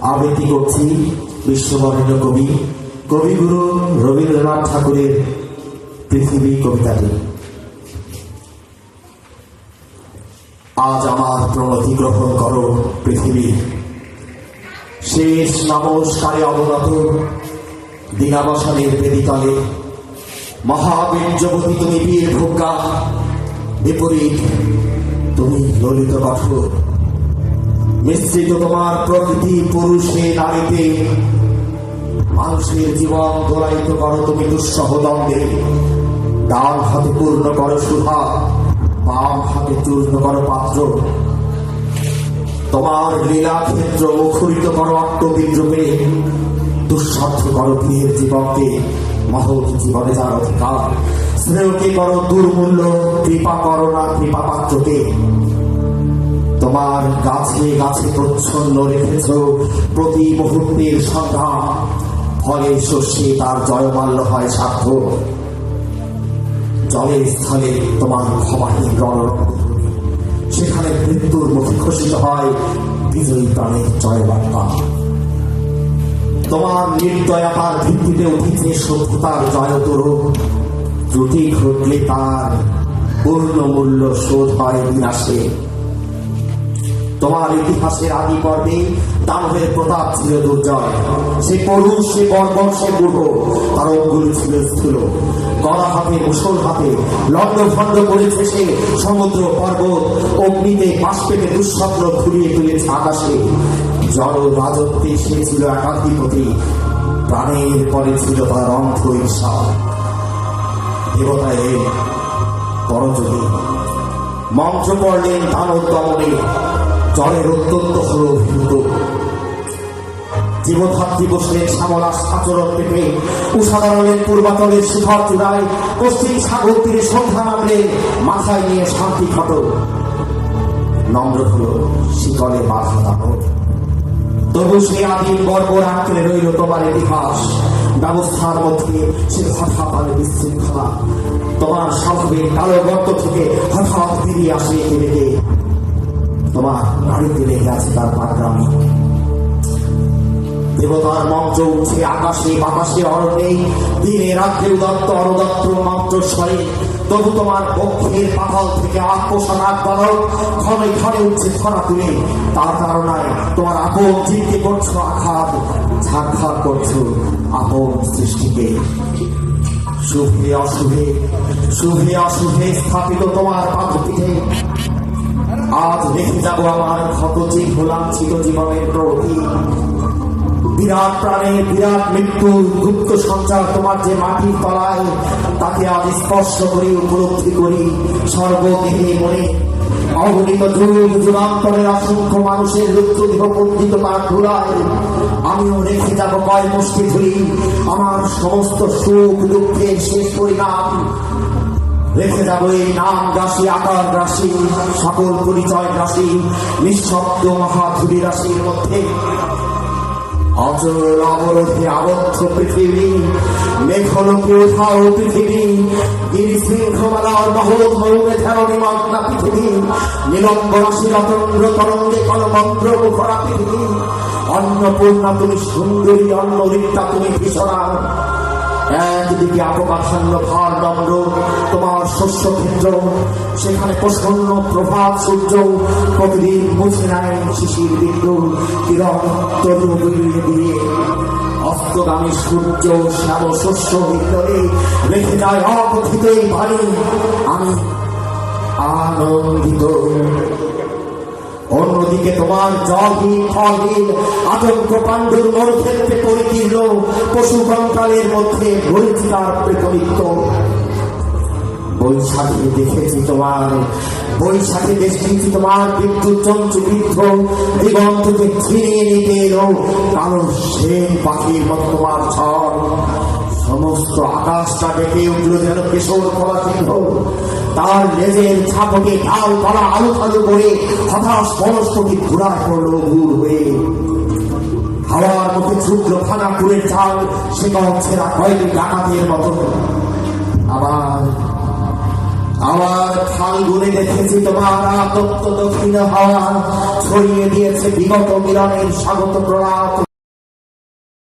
আবৃত্তি করছি বিশ্ববরেণ্য কবি, কবিগুরু রবীন্দ্রনাথ ঠাকুরের পৃথিবী কবিতাটি। আজ আমার প্রণতি গ্রহণ করো পৃথিবী। শেষ নমস্কারে অবনত দিনাবসানের বেদিতলে। মহাবীর্যবতী তুমি বীর ভোগ্যা বিপরীত তুমি ললিত কঠোর। মিশ্রিত তোমার প্রকৃতি, পুরুষে নারীতে। মানুষের জীবন দোলায়িত করো তুমি দুঃসহ দ্বন্দ্বে। ডান হাতে পূর্ণ করো সুধা, বাম হাতে চূর্ণ করো পাত্র। তোমার লীলা ক্ষেত্র মুখরিত করো আত্মবিদ্রুপে। দুঃসাধ্য করো প্রিয়ের জীবনকে, মহৎ জীবনে যার অধিকার। স্নেহকে করো দুর্মূল্য, কৃপা করো না কৃপা পাত্রকে। তোমার গাছে গাছে প্রচ্ছন্ন রেখেছ প্রতি মুহূর্তের সংগ্রাম ফলে শস্যে তার জয়মাল্য হয় সাধ্য। জলের স্থলে তোমার ক্ষমাহীন রণরঙ্গভূমি সেখানে মৃত্যুর মুখে ঘোষিত হয় বিজয়ী প্রাণের জয়বার্তা। তোমার নির্দয়াতার ভিত্তিতে উঠেছে সভ্যতার জয়তর ত্রুটি ঘটলে তার পূর্ণ মূল্য শোধ হয় বিনাশে। তোমার ইতিহাসের আদি পর্বে দানবের প্রতাপ ছিল দুর্জয় সে পুরুষ সে বর্বর, সে পূর্ব তার অঙ্গুল ছিল স্থূল। গড়া হাতে মুসল হাতে লন্ড ভন্ড করেছে সে সমুদ্র পর্বত, অগ্নিতে পেটে দুঃস্বপ্ন ঘুরিয়ে তুলেছে আকাশে। জড় রাজত্বে সে ছিল একাধিপতি, প্রাণের পরে ছিল তার অন্ধ ঈর্ষা। দেবতা এ পরযোগী মন্ত্র পড়লেন দানব দমনে। জলের অত্যন্ত হল অভিভূত জীবধাত্রী বসলেন শ্যামলা সাচরণ পেটে উষাদারণের পূর্বাতলের শিখর চূড়ায় পশ্চিম সাগর তীরে সন্ধ্যা নামলেন মাথায় নিয়ে শান্তি ঘট। নম্র হল শিকলে বাধা দানব। তবু সে আদিম বর্বর রইল তোমার ইতিহাস। ব্যবস্থার মধ্যে সে হঠাৎ আনে বিশৃঙ্খলা। তোমার স্বভাবের কালো গর্ত থেকে হঠাৎ বেরিয়ে আসে বেঁধে তোমার গাড়িতে লেগে আছে, তার পাগ্রামী দেবতার মন্ত্র উঠছে আকাশে, বাতাসে অরণ্যে, দিনে রাত্রে উদত্ত অরদত্ত মন্ত্র স্বরে, তবু তোমার পক্ষের পাতাল থেকে আত্মসনাক বালক ক্ষণে ক্ষণে উঠছে ধরা তুলে। তার কারণায় তোমার আপন জীবকে করছ আঘাত ঝাড়খাড় করছ আপন সৃষ্টিকে। শুভে অশুভে শুভে অশুভে স্থাপিত তোমার পাদপীঠে আজ রেখে যাব আমার ক্ষত চিহ্ন লাঞ্ছিত জীবনের প্রতি বিরাট প্রাণে বিরাট মৃত্যু, গুপ্ত সঞ্চার তোমার যে মাটির তলায়, তাকে আজ স্পর্শ করি, উপলব্ধি করি সর্বদেহে মনে। অগণিত যুগ যুগান্তরের অসংখ্য মানুষের দেহ তার ধুলায়, আমিও রেখে যাব কয় মুষ্টি ধুলি, আমার সমস্ত সুখ দুঃখের শেষ পরিণাম। রেখে যাব এই নাম রাশি, আকার রাশি, সকল পরিচয় রাশি, নিঃশব্দ মহাধুরি রাশির মধ্যে। অচল অবরোধে আবদ্ধ পৃথিবী, মেঘলকে উঠাও পৃথিবী গিরি শৃঙ্খলার মহৎ মৌনে ধ্যান নিমগ্না পৃথিবী, নিলম্ব রাশি রতন্দ্র তরঙ্গে কলমন্ত্র মুখরা পৃথিবী, অন্নপূর্ণা তুমি সুন্দরী অন্ন ঋতা তুমি ভীষণা একদিকে আবকাশান্য ভার নম্র, তোমার শস্য ক্ষেত্র সেখানে প্রসন্ন প্রভাত সূর্য প্রতিদিন মুছে নেয় শিশির বিন্দু কিরণ তরু দিয়ে। অস্তগামী সূর্য, শ্যাম শস্য ভিতরে রেখে যায় অকথিত বাড়ি আমি আনন্দিত। অন্যদিকে তোমার জলহীন ফলহীন আতঙ্ক পাণ্ডুর মরুক্ষেত্রে পরিকীর্ণ পশু কঙ্কালের মধ্যে ঘুরেছি তার প্রেতনিত্য বৈশাখে দেখেছি তোমার, বৈশাখে দেখেছি তোমার বিদ্যুৎ চঞ্চুবিদ্ধ দিগন্তকে ছিনিয়ে নিতে এলো কালো সেন পাখির মতো তোমার ঝড়। সমস্ত আকাশটা ডেকে উঠল যেন কিশোর কলা চিহ্ন তার লেজের ছাপকে ডাল পালা আলু ফালু করে হতাশ বনস্পতি ঘুরায় পড়ল দূর হয়ে। হাওয়ার মুখে ছুটল ফানা কুড়ের চাল সে ছেঁড়া কয়েক ডাকাতের মতো আবার আমার ফাল্গুনে দেখেছি তোমার আতপ্ত দক্ষিণ হাওয়া। ছড়িয়ে দিয়েছে বিগত মিলনের স্বাগত প্রলাপ